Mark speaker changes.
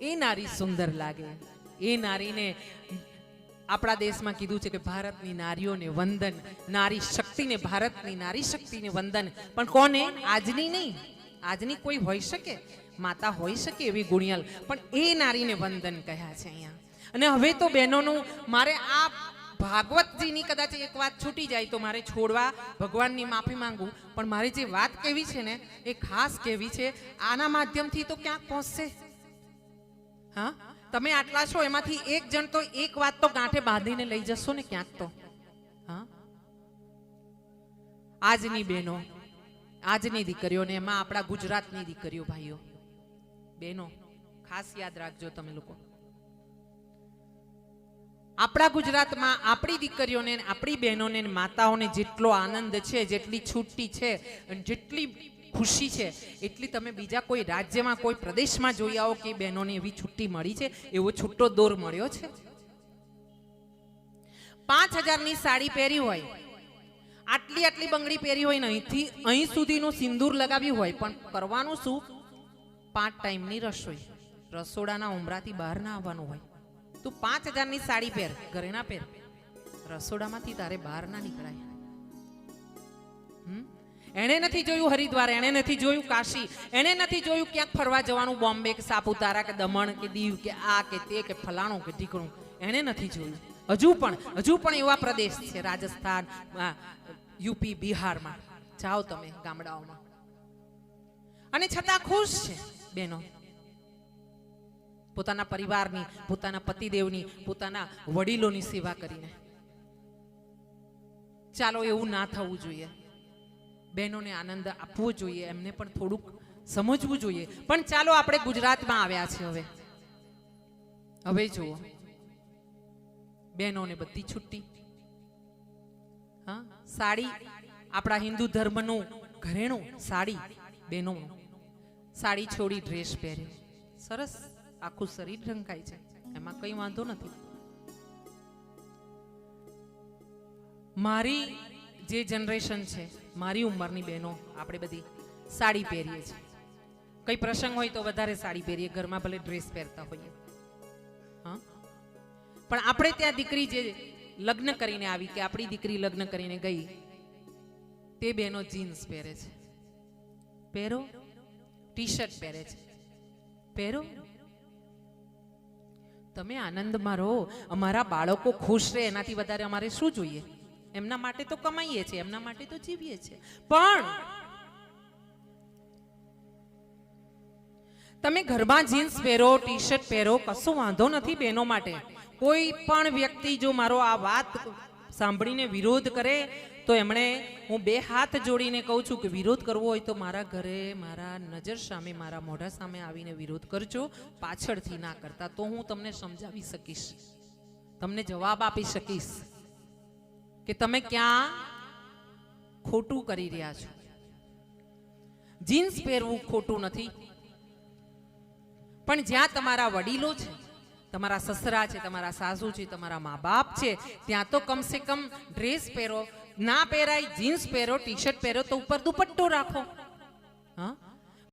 Speaker 1: એ નારી સુંદર લાગે. એ નારીને આપણા દેશમાં કીધું છે કે ભારતની નારીઓને વંદન, નારી શક્તિને, ભારતની નારી શક્તિને વંદન. પણ કોને? આજની નહીં. આજની કોઈ હોઈ શકે? માતા હોઈ શકે એવી ગુણિયલ. પણ એ નારીને વંદન કહ્યા છે અહીંયા. અને હવે તો બહેનોનું, મારે આ ભાગવતજીની કદાચ એક વાત છૂટી જાય તો મારે છોડવા, ભગવાનની માફી માંગુ. પણ મારી જે વાત કહેવી છે ને, એ ખાસ કહેવી છે, આના માધ્યમથી તો ક્યાંક પહોંચશે. હા? તમે આટલા છો, એમાંથી એક જણ તો એક વાત તો ગાંઠે બાંધીને લઈ જશો ને ક્યાંક તો. હા? આજની બહેનો, આજની દીકરીઓને એમાં આપણા ગુજરાતની દીકરીઓ ભાઈઓ. બહેનો, ખાસ યાદ રાખજો તમે લોકો. આપણા ગુજરાતમાં આપણી દીકરીઓને, આપણી બહેનોને, માતાઓને જેટલો આનંદ છે, જેટલી છુટ્ટી છે, અને જેટલી ખુશી છે. એટલી તમે બીજા કોઈ રાજ્યમાં, કોઈ પ્રદેશમાં જોઈ આવો કે બહેનોને એવી છુટ્ટી મળી છે, એવો છૂટો દોર મળ્યો છે? પાંચ હજારની સાડી પહેરી હોય, આટલી આટલી બંગડી પહેરી હોય ને અહીંથી, અહીં સુધીનું સિંદૂર લગાવ્યું હોય, પણ કરવાનું શું? પાંચ ટાઈમની રસોઈ રસોડાના ઉમરાથી બહાર ના આવવાનું હોય. તું પાંચ હજારની સાડી પહેર, ઘરેણા પહેર. રસોડામાંથી તારે બહાર ના નીકળાય. હમ? એણે નથી જોયું હરિદ્વાર, એણે નથી જોયું કાશી, એણે નથી જોયું ક્યાંક ફરવા જવાનું, બોમ્બે કે સાપુતારા કે દમણ કે દીવ કે આ કે તે કે ફલાણું કે ઢીકણું. એણે નથી જોયું. હજુ પણ હજુ પણ એવા પ્રદેશ છે, રાજસ્થાન યુપી, બિહારમાં. જાઓ તમે ગામડાઓમાં. અને છતાં ખુશ છે બેનો. પોતાના પરિવારની, પોતાના પતિદેવની, પોતાના વડીલોની સેવા કરીને. ચાલો એવું ના થવું જોઈએ. બહેનોને આનંદ આપવો જોઈએ, એમને પણ થોડુંક સમજવું જોઈએ. પણ ચાલો આપણે ગુજરાતમાં આવ્યા છે હવે. હવે જુઓ. બહેનોને બધી છુટ્ટી. હા, સાડી, આપણા હિન્દુ ધર્મનું ઘરેણું સાડી બહેનોનું. સાડી છોડી ડ્રેસ પહેરે. સરસ, આખું શરીર ઢંકાય છે. એમાં કંઈ વાંધો નથી. મારી જે જનરેશન છે, મારી ઉંમરની બહેનો આપણે બધી સાડી પહેરીએ છીએ. કઈ પ્રસંગ હોય તો વધારે સાડી પહેરીએ, ઘરમાં ભલે ડ્રેસ પહેરતા હોઈએ. હા? પણ આપણે ત્યાં દીકરી જે લગ્ન કરીને આવી કે આપણી દીકરી લગ્ન કરીને ગઈ, તે બહેનો જીન્સ પહેરે છે. પહેરો? ટી શર્ટ પહેરે છે. પહેરો? તમે આનંદમાં રહો. અમારા બાળકો ખુશ રહે, એનાથી વધારે અમારે શું જોઈએ? એમના માટે તો કમાઈએ છીએ, એમના માટે તો જીવીએ છીએ. પણ તમે ઘરમાં જીન્સ પહેરો ટી શર્ટ પહેરો, કશો વાંધો નથી બહેનો માટે. કોઈ પણ વ્યક્તિ જો મારો આ વાત સાંભળીને વિરોધ કરે, તો એમણે હું બે હાથ જોડીને કહું છું કે વિરોધ કરવો હોય તો મારા ઘરે, મારા નજર સામે, મારા મોઢા સામે આવીને વિરોધ કરજો. પાછળથી ના કરતા તો હું તમને સમજાવી શકીશ. તમને જવાબ આપી શકીશ. કે તમે ક્યાં ખોટું કરી રહ્યા છો? જીન્સ પહેરવું ખોટું નથી. પણ જ્યાં તમારા વડીલો છે, તમારા સસરા છે, તમારા સાસુ છે, તમારા મા બાપ છે, ત્યાં તો કમસે કમ ડ્રેસ પહેરો. ના પહેરાય, જીન્સ પહેરો ટી શર્ટ પહેરો, તો ઉપર દુપટ્ટો રાખો. હા?